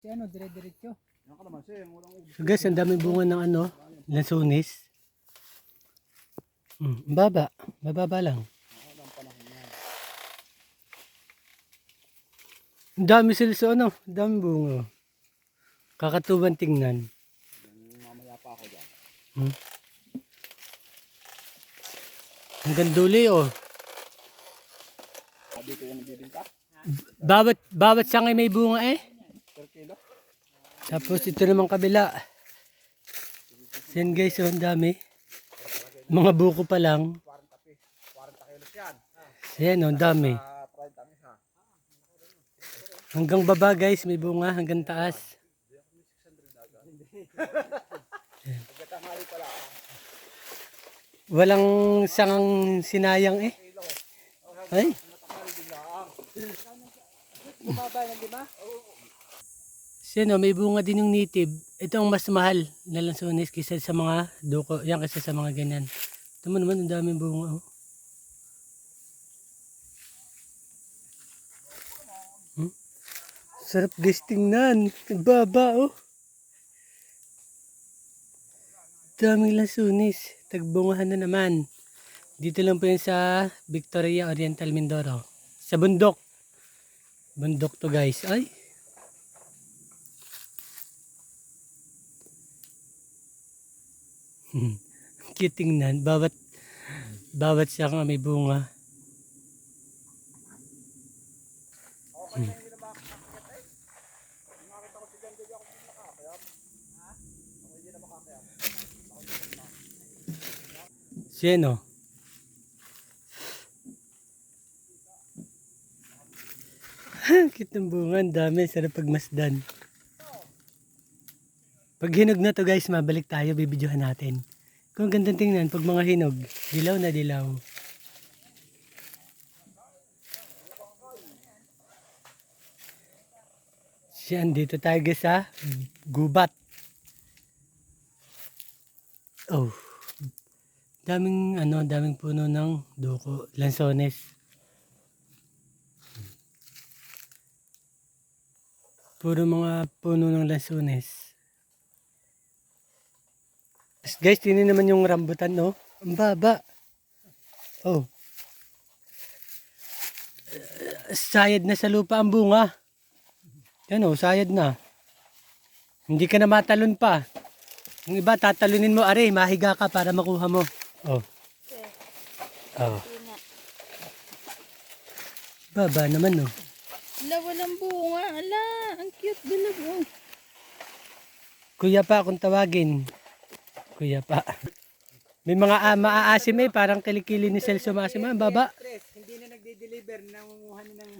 Si ano, dire-diretso. So guys, ang daming bunga ng ano, lansones. Hmm, ang baba, bababa lang. Ang dami sila sa ano, ang dami bunga. Kakatuban tingnan. Mamaya pa ako dyan. Hmm. Hanggang duli oh. Sabi ko yung nagbibinta. Bawat, bawat sangay may bunga eh. Tapos ito naman kabila. Yan guys, oh, ang dami. Mga buko pa lang. 40 kilos yan. Yan, oh, ang dami. 30 ang isa. Hanggang baba guys, may bunga. Hanggang taas. Walang sangang sinayang eh. Ay, Bumaba na, di ba? Sino, may bunga din yung native. Ito ang mas mahal na lansones kaysa sa mga duko. Yan kaysa sa mga ganyan. Ito mo naman, ang daming bunga. Oh. Hmm? Sarap guys tingnan. Baba oh. Daming lansones. Tagbungahan na naman. Dito lang po yan sa Victoria Oriental Mindoro. Sa bundok. Bundok to guys. Ay. Cute tingnan. Bawat, bawat siya may bunga. Hmm. Sino? Cute ng bunga. Dami. Sarap pagmasdan. Pag hinog na to guys, mabalik tayo, bibidyohan natin. Kung gandang tingnan, pag mga hinog, dilaw na dilaw. Siyan, dito tayo guys sa gubat. Oh. Daming ano, daming puno ng duko, lansones. Puro mga puno ng lansones. Guys, tinin naman yung rambutan, no? Ang baba. Oh. Sayad na sa lupa ang bunga. Yan oh, sayad na. Hindi ka na matalon pa. Yung iba, tatalunin mo, are, mahiga ka para makuha mo. Oh. Oh. Baba naman, oh. Ala, walang bunga. Ala, ang cute dilag oh. Kuya pa kung tawagin. Kuya pa. May mga uh, maaasim eh, parang kilikili ni Celso maasim. Ang baba. Hindi na nagde-deliver. Nangunguha na ng...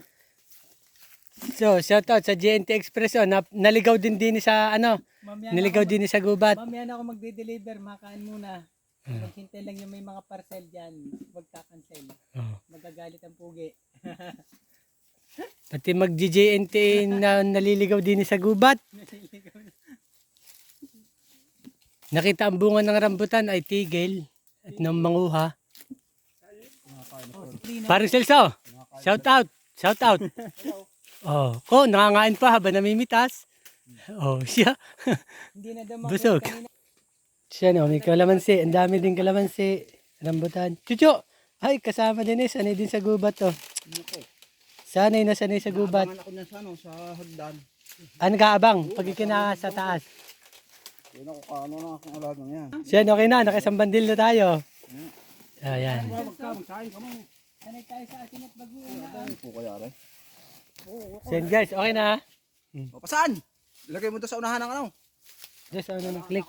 So, shout out sa GNT Express. Oh, na, naligaw din din sa ano, Mamaya naligaw din sa gubat. mamaya na ako magde-deliver. Makaan muna. Maghintay lang yung may mga parcel dyan. Huwag kakancel. Oh. Magagalit ang pugi. Pati mag GNT na naliligaw din sa gubat. Nakita ang bunga ng rambutan ay tigil at nang manguha. Parang Celso, shout out, shout out. Oh, ko nangangain pa habang namimitas. Oh, siya. Hindi na daw Busog. Siya no, may kalamansi. Ang dami din kalamansi. Rambutan. Chucho! Ay, kasama din eh. Sanay din sa gubat to. Nako. Sanay na sanay sa gubat. Ako sa ano, sa hagdan. Kaabang? Pag sa taas. Yun ako kaano na akong alagang yan. Siya, okay na. Nakisang bandil na tayo. Ayan. Sanay tayo sa atin at baguhan. Ano po kaya rin? Siyan guys, okay na. O, pasaan? Ilagay mo to sa unahan ng ano? Just ano na click.